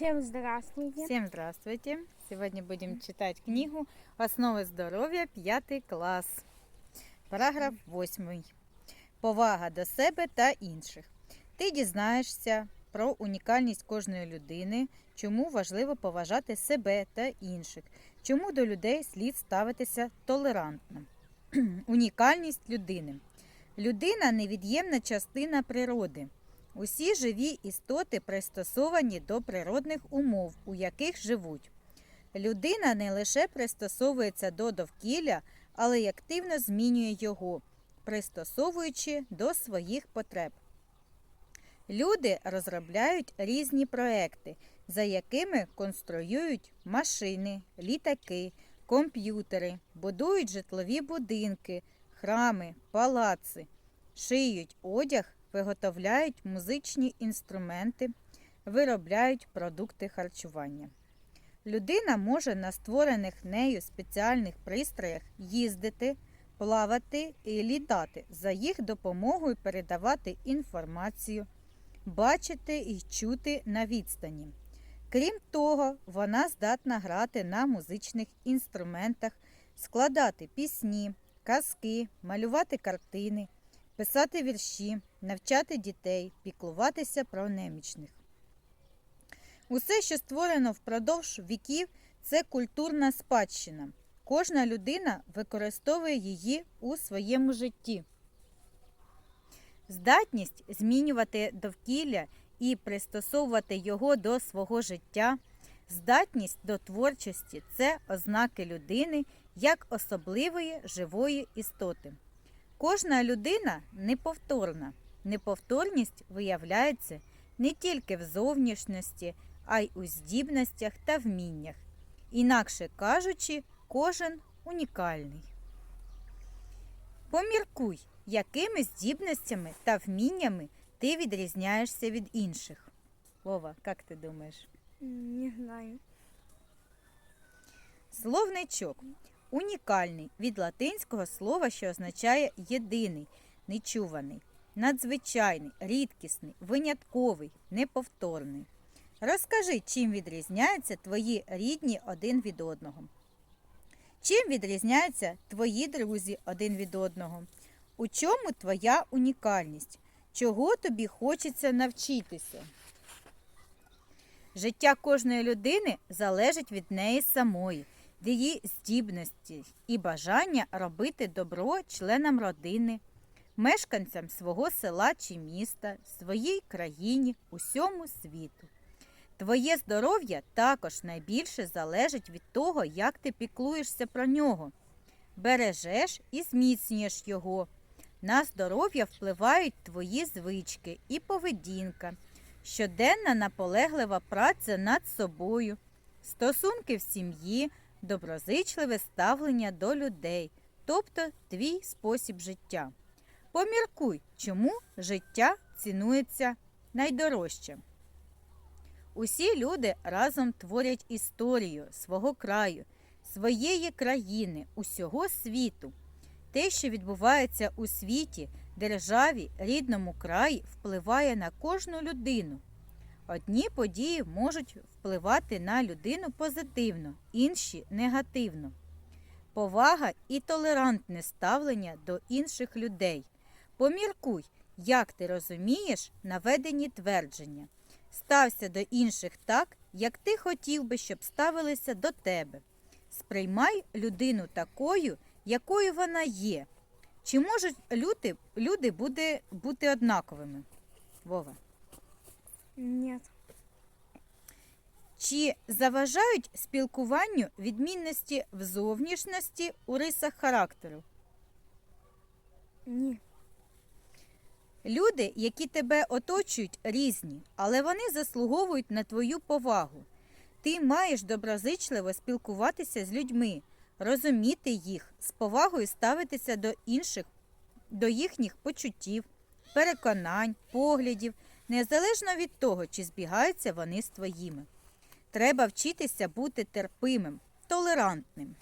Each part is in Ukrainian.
Всем здравствуйте. Всем здравствуйте! Сегодня будем читать книгу «Основы здоров'я, 5 клас. Параграф 8. Повага до себе та інших. Ти дізнаєшся про унікальність кожної людини, чому важливо поважати себе та інших, чому до людей слід ставитися толерантно. Унікальність людини. Людина невід'ємна частина природи. Усі живі істоти пристосовані до природних умов, у яких живуть. Людина не лише пристосовується до довкілля, але й активно змінює його, пристосовуючи до своїх потреб. Люди розробляють різні проекти, за якими конструюють машини, літаки, комп'ютери, будують житлові будинки, храми, палаци, шиють одяг, виготовляють музичні інструменти, виробляють продукти харчування. Людина може на створених нею спеціальних пристроях їздити, плавати і літати, за їх допомогою передавати інформацію, бачити і чути на відстані. Крім того, вона здатна грати на музичних інструментах, складати пісні, казки, малювати картини, писати вірші, навчати дітей, піклуватися про немічних. Усе, що створено впродовж віків, це культурна спадщина. Кожна людина використовує її у своєму житті. Здатність змінювати довкілля і пристосовувати його до свого життя, здатність до творчості це ознаки людини як особливої живої істоти. Кожна людина неповторна. Неповторність виявляється не тільки в зовнішності, а й у здібностях та вміннях. Інакше кажучи, кожен унікальний. Поміркуй, якими здібностями та вміннями ти відрізняєшся від інших. Вова, як ти думаєш? Не знаю. Словничок. Унікальний від латинського слова, що означає єдиний, нечуваний, надзвичайний, рідкісний, винятковий, неповторний. Розкажи, чим відрізняються твої рідні один від одного. Чим відрізняються твої друзі один від одного? У чому твоя унікальність? Чого тобі хочеться навчитися? Життя кожної людини залежить від неї самої, її здібності і бажання робити добро членам родини, мешканцям свого села чи міста, своїй країні, усьому світу. Твоє здоров'я також найбільше залежить від того, як ти піклуєшся про нього, бережеш і зміцнюєш його. На здоров'я впливають твої звички і поведінка, щоденна наполеглива праця над собою, стосунки в сім'ї, доброзичливе ставлення до людей, тобто твій спосіб життя. Поміркуй, чому життя цінується найдорожче. Усі люди разом творять історію свого краю, своєї країни, усього світу. Те, що відбувається у світі, державі, рідному краї, впливає на кожну людину. Одні події можуть впливати на людину позитивно, інші негативно. Повага і толерантне ставлення до інших людей. Поміркуй, як ти розумієш наведені твердження. Стався до інших так, як ти хотів би, щоб ставилися до тебе. Сприймай людину такою, якою вона є. Чи можуть люди, люди буде, бути однаковими? Вова. Нет. Чи заважають спілкуванню відмінності в зовнішності у рисах характеру? Ні. Люди, які тебе оточують, різні, але вони заслуговують на твою повагу. Ти маєш доброзичливо спілкуватися з людьми, розуміти їх, з повагою ставитися до інших, до їхніх почуттів, переконань, поглядів, незалежно від того, чи збігаються вони з твоїми. Треба вчитися бути терпимим, толерантним.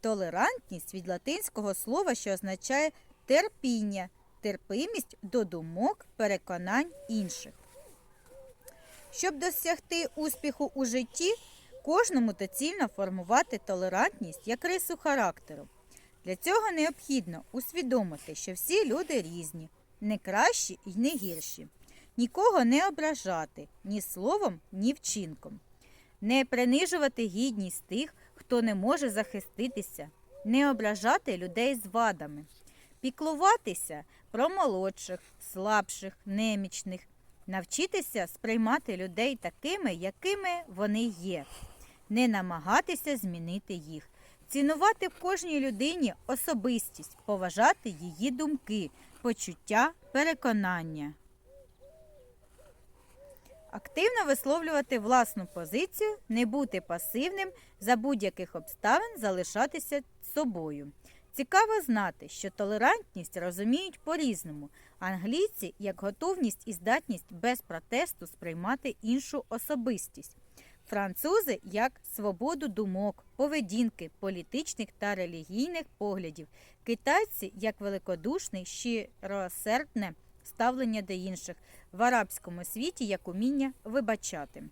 Толерантність від латинського слова, що означає терпіння, терпимість до думок, переконань інших. Щоб досягти успіху у житті, кожному доцільно формувати толерантність як рису характеру. Для цього необхідно усвідомити, що всі люди різні, не кращі і не гірші. Нікого не ображати ні словом, ні вчинком. Не принижувати гідність тих, хто не може захиститися, не ображати людей з вадами, піклуватися про молодших, слабших, немічних, навчитися сприймати людей такими, якими вони є, не намагатися змінити їх, цінувати в кожній людині особистість, поважати її думки, почуття, переконання. Активно висловлювати власну позицію, не бути пасивним, за будь-яких обставин залишатися собою. Цікаво знати, що толерантність розуміють по-різному. Англійці як готовність і здатність без протесту сприймати іншу особистість. Французи як свободу думок, поведінки, політичних та релігійних поглядів. Китайці як великодушне, щиросердне ставлення до інших в арабському світі як уміння вибачати.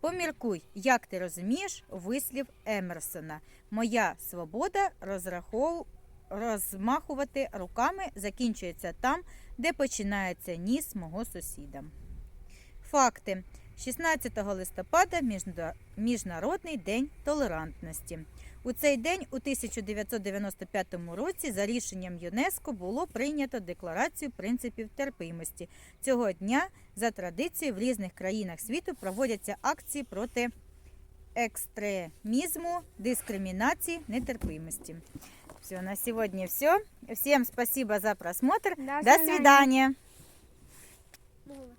Поміркуй, як ти розумієш вислів Емерсона. Моя свобода розрахов... розмахувати руками закінчується там, де починається ніс мого сусіда. Факти. 16 листопада Міжнародний день толерантності. У цей день у 1995 році за рішенням ЮНЕСКО було прийнято Декларацію принципів терпимості. Цього дня за традицією в різних країнах світу проводяться акції проти екстремізму, дискримінації, нетерпимості. Все, на сегодня все. Всем спасибо за просмотр. До До свидания. свидания. Було.